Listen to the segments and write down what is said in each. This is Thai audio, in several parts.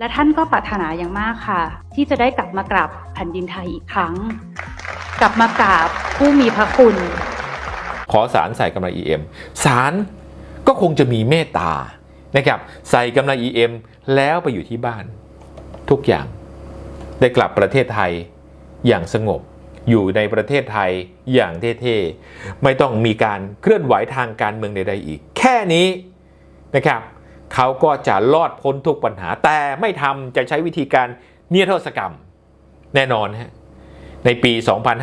และท่านก็ปรารถนาอย่างมากค่ะ ที่จะได้กลับมากราบแผ่นดินไทยอีกครั้ง กลับมากราบผู้มีพระคุณ ขอสารใส่กำไร EM สารก็คงจะมีเมตตานะครับใส่กำไร EM แล้วไปอยู่ที่บ้าน ทุกอย่างได้กลับประเทศไทยอย่างสงบอยู่ในประเทศไทยอย่างเท่ๆ ไม่ต้องมีการเคลื่อนไหวทางการเมืองใดๆอีก แค่นี้นะครับ เขาก็จะรอดพ้นทุกปัญหา แต่ไม่ทำจะใช้วิธีการเนียโทษกรรม แน่นอนฮะในปี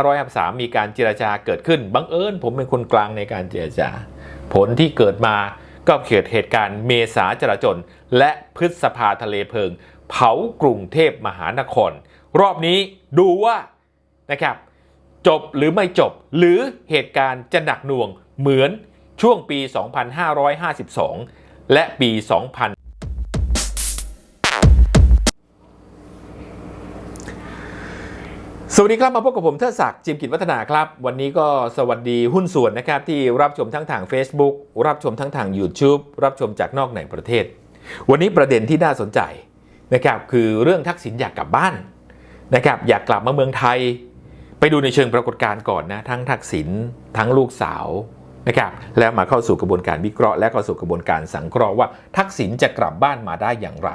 2553 มีการเจรจาเกิดขึ้น บังเอิญผมเป็นคนกลางในการเจรจา ผลที่เกิดมาก็เกิดเหตุการณ์เมษาจราจน และพฤษภาทะเลเพลิง เผากรุงเทพมหานคร รอบนี้ดูว่านะครับจบหรือไม่จบหรือเหตุการณ์จะหนักหน่วงเหมือนช่วงปี 2552 และปี 2000สวัสดีครับมาพบกับผมเทิดศักดิ์จิมกิจวัฒนาครับ วันนี้ก็สวัสดีหุ้นส่วนนะครับ ที่รับชมทั้งทาง Facebook รับชมทั้งทาง YouTube รับชมจากนอกในประเทศ วันนี้ประเด็นที่น่าสนใจนะครับคือเรื่องทักษิณอยากกลับบ้านนะครับอยากกลับมาเมืองไทย ไปดูในเชิงปรากฏการณ์ก่อนนะ ทั้งทักษิณทั้งลูกสาว นะครับแล้วมาเข้าสู่กระบวนการวิเคราะห์และเข้าสู่กระบวนการสังเคราะห์ว่า ทักษิณจะกลับบ้านมาได้อย่างไร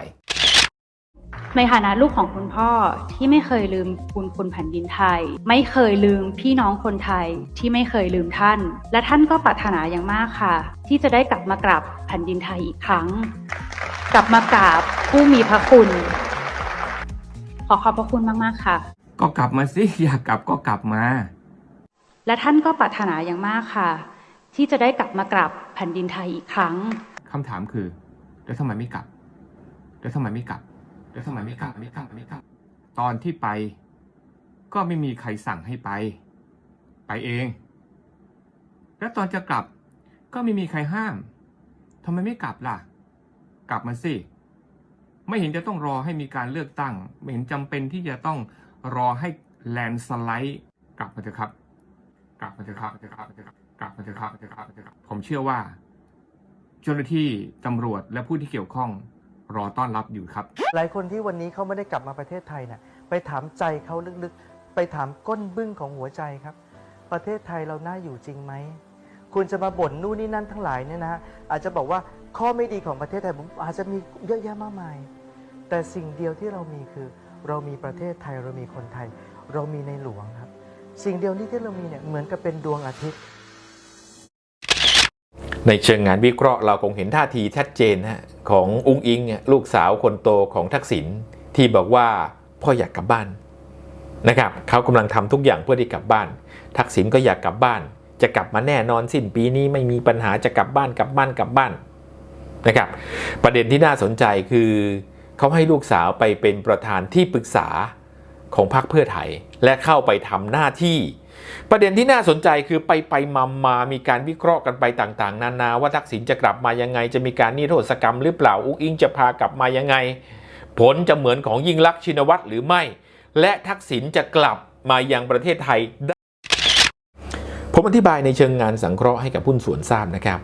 ในฐานะลูกของคุณพ่อที่ไม่เคยลืมคุณคุณแผ่นดินไทย ไม่เคยลืมพี่น้องคนไทยที่ไม่เคยลืมท่าน และท่านก็ปรารถนาอย่างมากค่ะ ที่จะได้กลับมากราบแผ่นดินไทยอีกครั้ง กลับมากราบผู้มีพระคุณ ขอขอบพระคุณมากๆค่ะ ก็กลับมาสิอยากกลับก็กลับมา และท่านก็ปรารถนาอย่างมากค่ะ ที่จะได้กลับมากราบแผ่นดินไทยอีกครั้ง คำถามคือ แล้วทำไมไม่กลับ แล้วทำไมไม่กลับ แล้วทำไมไม่กลับ ไม่กลับ ไม่กลับ ตอนที่ไป ก็ไม่มีใครสั่งให้ไป ไปเอง แล้วตอนจะกลับ ก็ไม่มีใครห้าม ทำไมไม่กลับล่ะ กลับมาสิ ไม่เห็นจะต้องรอให้มีการเลือกตั้ง ไม่เห็นจำเป็นที่จะต้องรอให้แลนสไลด์ กลับมาเถอะครับ กลับมาเถอะครับกลับมาเถอะครับ กลับมาเถอะครับกลับมาเถอะครับครับ ผมเชื่อว่า เจ้าหน้าที่ตำรวจและผู้ที่เกี่ยวข้องรอต้อนรับอยู่ครับ หลายคนที่วันนี้เขาไม่ได้กลับมาประเทศไทยน่ะไปถามใจเขาลึกๆ ไปถามก้นบึ้งของหัวใจครับ ประเทศไทยเราน่าอยู่จริงไหมคุณจะมาบ่นนู่นนี่นั่นทั้งหลายเนี่ยนะฮะอาจจะบอกว่าข้อไม่ดีของประเทศไทยผมอาจจะมีเยอะแยะมากมาย แต่สิ่งเดียวที่เรามีคือ เรามีประเทศไทยเรามีคนไทย เรามีในหลวงครับ สิ่งเดียวนี้ที่เรามีเนี่ยเหมือนกับเป็นดวงอาทิตย์ ในเชิงงานวิเคราะห์เราคงเห็นท่าทีชัดเจนฮะของอุ้งอิงเนี่ยลูกสาวคนโตของทักษิณที่บอกว่าพ่ออยากกลับบ้านนะครับเขากำลังทำทุกอย่างเพื่อที่กลับบ้าน ทักษิณก็อยากกลับบ้าน จะกลับมาแน่นอนสิ้นปีนี้ไม่มีปัญหาจะกลับบ้านกลับบ้านกลับบ้านนะครับประเด็นที่น่าสนใจคือเขาให้ลูกสาวไปเป็นประธานที่ปรึกษาของพรรคเพื่อไทยและเข้าไปทำหน้าที่ ประเด็นที่น่าสนใจคือไปไปมามามีการวิเคราะห์กันไปต่างๆ นานาว่าทักษิณจะกลับมายังไง จะมีการนิรโทษกรรมหรือเปล่าอุ้งอิงจะพากลับมายังไง ผลจะเหมือนของยิ่งลักษณ์ชินวัตรหรือไม่ และทักษิณจะกลับมายังประเทศไทยได้ผมอธิบายในเชิงงานสังเคราะห์ให้กับผู้ส่วนทราบนะครับ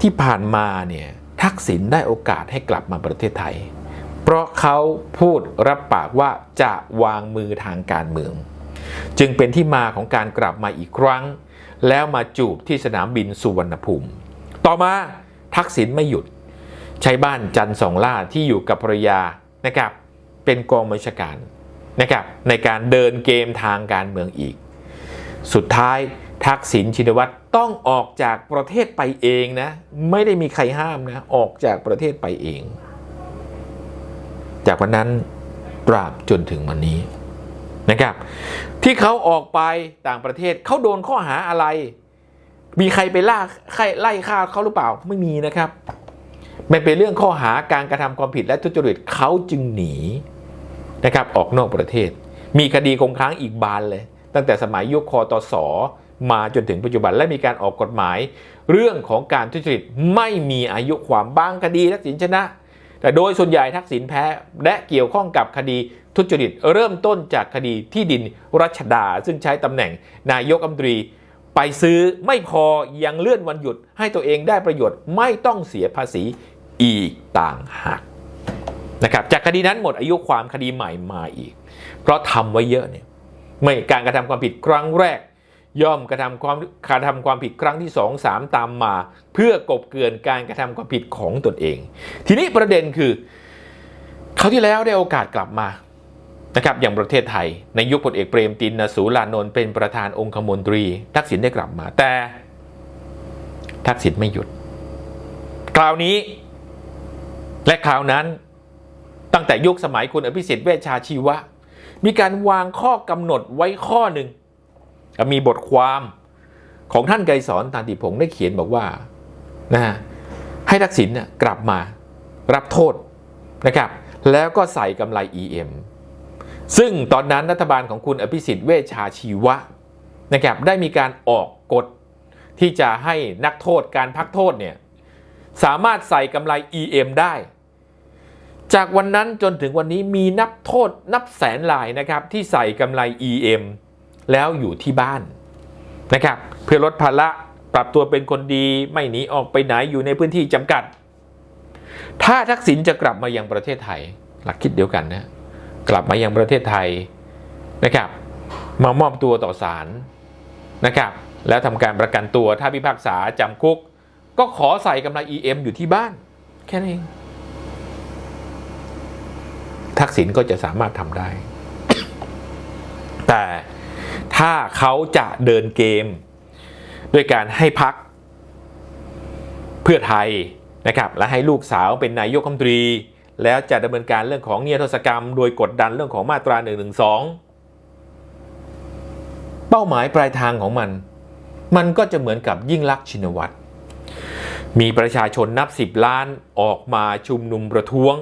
ที่ผ่านมาเนี่ยทักษิณได้โอกาสให้กลับมาประเทศไทย เพราะเขาพูดรับปากว่าจะวางมือทางการเมือง จึงเป็นที่มาของการกลับมาอีกครั้ง แล้วมาจูบที่สนามบินสุวรรณภูมิ ต่อมาทักษิณไม่หยุด ใช้บ้านจันสองล่าที่อยู่กับภรรยานะครับ เป็นกองบัญชาการนะครับในการเดินเกมทางการเมืองอีก สุดท้ายทักษิณชินวัตรต้องออกจากประเทศไปเองนะ ไม่ได้มีใครห้ามนะ ออกจากประเทศไปเอง จากวันนั้นตราบจนถึงวันนี้ นะครับ ที่เขาออกไปต่างประเทศเขาโดนข้อหาอะไร มีใครไปล่าใครไล่ฆ่าเขาหรือเปล่าไม่มีนะครับมันเป็นเรื่องข้อหาการกระทำความผิดและทุจริตเขาจึงหนีนะครับออกนอกประเทศ มีคดีคงค้างอีกบานเลย ตั้งแต่สมัยยุคคอตสมาจนถึงปัจจุบันและมีการออกกฎหมาย เรื่องของการทุจริตไม่มีอายุความบางคดีทักษิณชนะ แต่โดยส่วนใหญ่ทักษิณแพ้ และเกี่ยวข้องกับคดีทุจริตเริ่มต้นจากคดีที่ดินรัชดา ซึ่งใช้ตำแหน่งนายกรัมตรี ไปซื้อไม่พอยังเลื่อนวันหยุดให้ตัวเองได้ประโยชน์ไม่ต้องเสียภาษีอีกต่างหากนะครับจากคดีนั้นหมดอายุความคดีใหม่มาอีก เพราะทำไว้เยอะเนี่ยไม่การกระทำความผิดครั้งแรก ย่อมกระทำความกระทำความผิดครั้งที่สองสามตามมา เพื่อกบเกลื่อนการกระทำความผิดของตนเอง ทีนี้ประเด็นคือเขาที่แล้วได้โอกาสกลับมานะครับอย่างประเทศไทย ในยุคพลเอกเปรมตินสูลานนท์เป็นประธานองคมนตรี ทักษิณได้กลับมา แต่ทักษิณไม่หยุด คราวนี้ และคราวนั้นตั้งแต่ยุคสมัยคุณอภิสิทธิ์เวชชาชีวะ มีการวางข้อกำหนดไว้ข้อหนึ่ง มีบทความของท่านไกรสอนตานติพงศ์ได้เขียนบอกว่านะฮะให้ทักษิณเนี่ยกลับมารับโทษนะครับ แล้วก็ใส่กำไร EM ซึ่งตอนนั้นรัฐบาลของคุณอภิสิทธิ์เวชชาชีวะนะครับได้มีการออกกฎที่จะให้นักโทษการพักโทษเนี่ยสามารถใส่กำไร EM ได้ จากวันนั้นจนถึงวันนี้มีนับโทษนับแสนลายนะครับที่ใส่กำไร EM แล้วอยู่ที่บ้านนะครับเพื่อลดภาระปรับตัวเป็นคนดีไม่หนีออกไปไหนอยู่ในพื้นที่จำกัด ถ้าทักษิณจะกลับมายังประเทศไทย หลักคิดเดียวกันนะกลับมายังประเทศไทยนะครับมามอบตัวต่อศาลนะครับแล้วทำการประกันตัวถ้าพิพากษาจำคุก ก็ขอใส่กำไร EM อยู่ที่บ้าน แค่นั้นเองทักษิณก็จะสามารถทำได้ แต่ ถ้าเขาจะเดินเกม ด้วยการให้พักเพื่อไทยนะครับและให้ลูกสาวเป็นนายกรัฐมนตรี แล้วจะดำเนินการเรื่องของเนียทษกรรม โดยกดดันเรื่องของมาตรา1นึเป้าหมายปลายทางของมัน มันก็จะเหมือนกับยิ่งลักษณ์ชินวัตรมีประชาชนนับสิบล้านออกมาชุมนุมประท้วง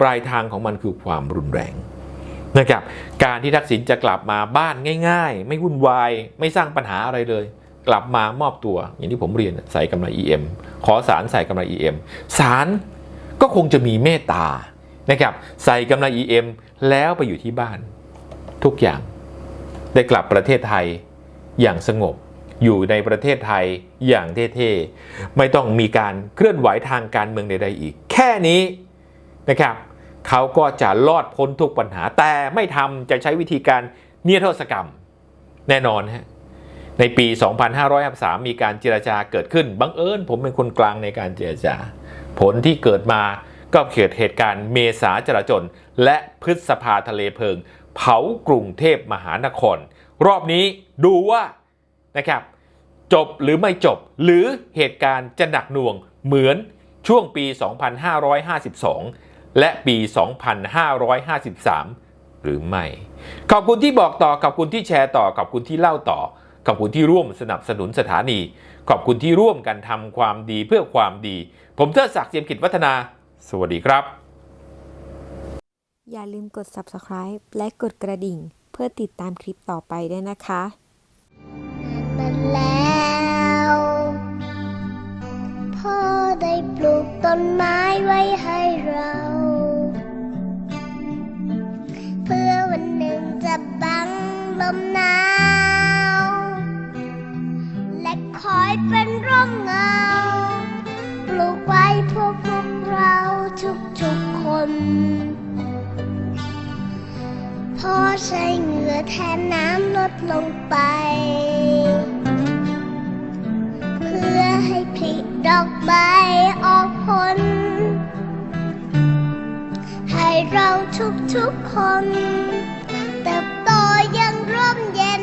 ปลายทางของมันคือความรุนแรง นะครับการที่ทักษิณจะกลับมาบ้านง่าย ๆ ไม่วุ่นวาย ไม่สร้างปัญหาอะไรเลย กลับมามอบตัว อย่างที่ผมเรียนใส่กำไร EM ขอสารใส่กำไร EM สารก็คงจะมีเมตตานะครับใส่กำไร EM แล้วไปอยู่ที่บ้าน ทุกอย่างได้กลับประเทศไทยอย่างสงบอยู่ในประเทศไทยอย่างเท่ๆ ไม่ต้องมีการเคลื่อนไหวทางการเมืองใดๆอีก แค่นี้นะครับ เขาก็จะรอดพ้นทุกปัญหา แต่ไม่ทำจะใช้วิธีการเนียโทษกรรม แน่นอนฮะในปี 2553 มีการเจรจาเกิดขึ้น บังเอิญผมเป็นคนกลางในการเจรจา ผลที่เกิดมาก็เกิดเหตุการณ์เมษาจราจน และพฤษภาทะเลเพลิง เผากรุงเทพมหานคร รอบนี้ดูว่านะครับจบหรือไม่จบหรือเหตุการณ์จะหนักหน่วงเหมือนช่วงปี 2552 และปี 2553 หรือไม่ ขอบคุณที่บอกต่อ ขอบคุณที่แชร์ต่อ ขอบคุณที่เล่าต่อ ขอบคุณที่ร่วมสนับสนุนสถานี ขอบคุณที่ร่วมกันทำความดีเพื่อความดี ผมเทิดศักดิ์เจียมกิจวัฒนา สวัสดีครับ อย่าลืมกด subscribe และกดกระดิ่ง เพื่อติดตามคลิปต่อไปด้วยนะคะนั้นแล้วพ่อได้ปลูกต้นไม้ไว้ให้เรา เป็นร่มเงา ปลูกไว้พวกพวกเราทุกๆคนพ่อใช้เหงื่อแทนน้ำลดลงไป เพื่อให้ผลิดอกใบออกผล ให้เราทุกๆคน เติบโตยังร่มเย็น